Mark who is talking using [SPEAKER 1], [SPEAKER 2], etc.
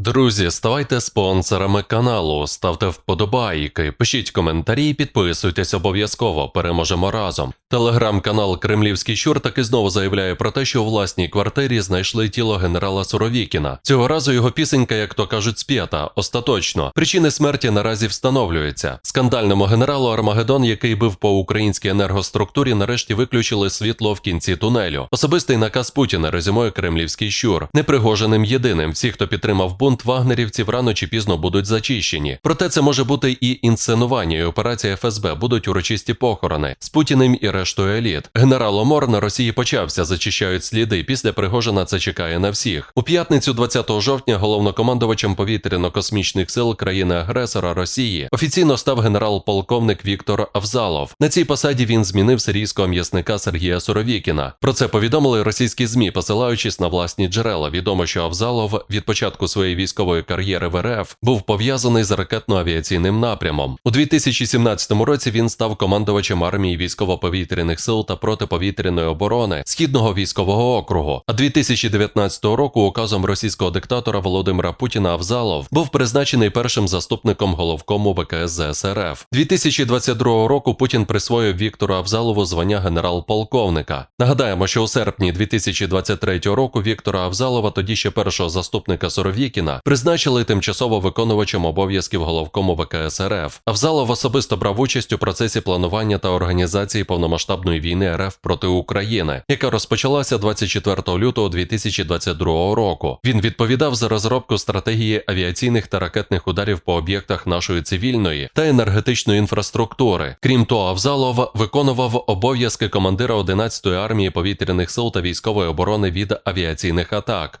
[SPEAKER 1] Друзі, ставайте спонсорами каналу, ставте вподобайки, пишіть коментарі, підписуйтесь обов'язково. Переможемо разом. Телеграм-канал Кремлівський Щур таки знову заявляє про те, що у власній квартирі знайшли тіло генерала Суровікіна. Цього разу його пісенька, як то кажуть, сп'ята. Остаточно. Причини смерті наразі встановлюються. Скандальному генералу Армагеддон, який бив по українській енергоструктурі, нарешті виключили світло в кінці тунелю. Особистий наказ Путіна резюмує Кремлівський щур. Непригоженим єдиним. Всі, хто підтримав бунт вагнерівців, рано чи пізно будуть зачищені. Проте це може бути і інсценування, і операція ФСБ будуть урочисті похорони з Путіним і рештою еліт. Генерал Омор на Росії почався, зачищають сліди. Після Пригожина це чекає на всіх. У п'ятницю, 20 жовтня, головнокомандувачем повітряно-космічних сил країни-агресора Росії офіційно став генерал-полковник Віктор Авзалов. На цій посаді він змінив сирійського м'ясника Сергія Суровікіна. Про це повідомили російські змі, посилаючись на власні джерела. Відомо, що Авзалов від початку своєї військової кар'єри в РФ був пов'язаний з ракетно-авіаційним напрямом. У 2017 році він став командувачем армії військово-повітряних сил та протиповітряної оборони Східного військового округу. А 2019 року указом російського диктатора Володимира Путіна Авзалов був призначений першим заступником головкому ВКС ЗСРФ. 2022 року Путін присвоїв Віктору Авзалову звання генерал-полковника. Нагадаємо, що у серпні 2023 року Віктора Авзалова, тоді ще першого заступника Соровікіна, призначили тимчасово виконувачем обов'язків головкому ВКС РФ. Авзалов особисто брав участь у процесі планування та організації повномасштабної війни РФ проти України, яка розпочалася 24 лютого 2022 року. Він відповідав за розробку стратегії авіаційних та ракетних ударів по об'єктах нашої цивільної та енергетичної інфраструктури. Крім того, Авзалов виконував обов'язки командира 11-ї армії повітряних сил та військової оборони від авіаційних атак.